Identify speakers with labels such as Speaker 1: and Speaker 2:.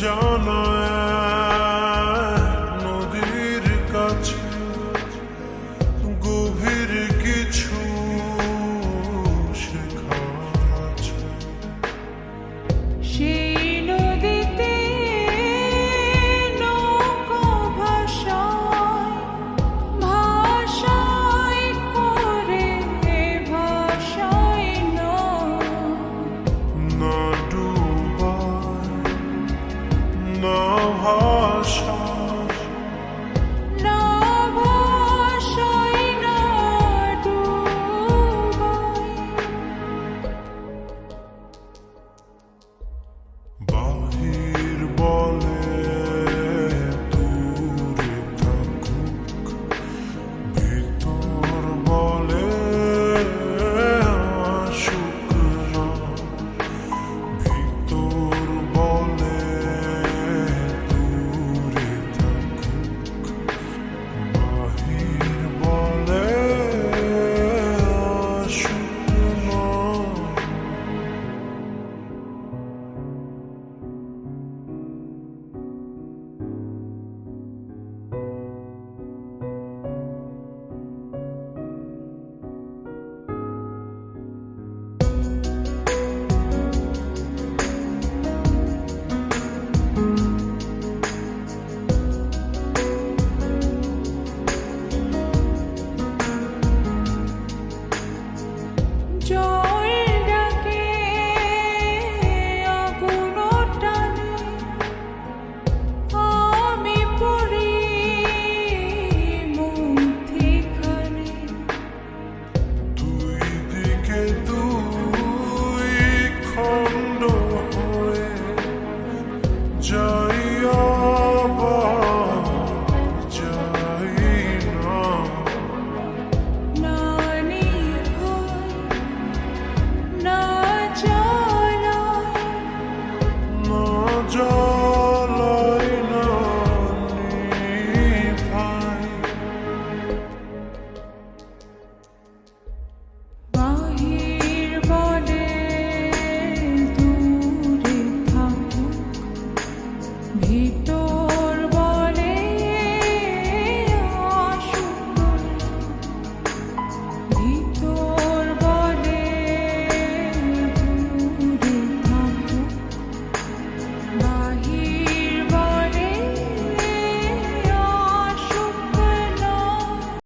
Speaker 1: John. Uh, نام هاش
Speaker 2: ভিতর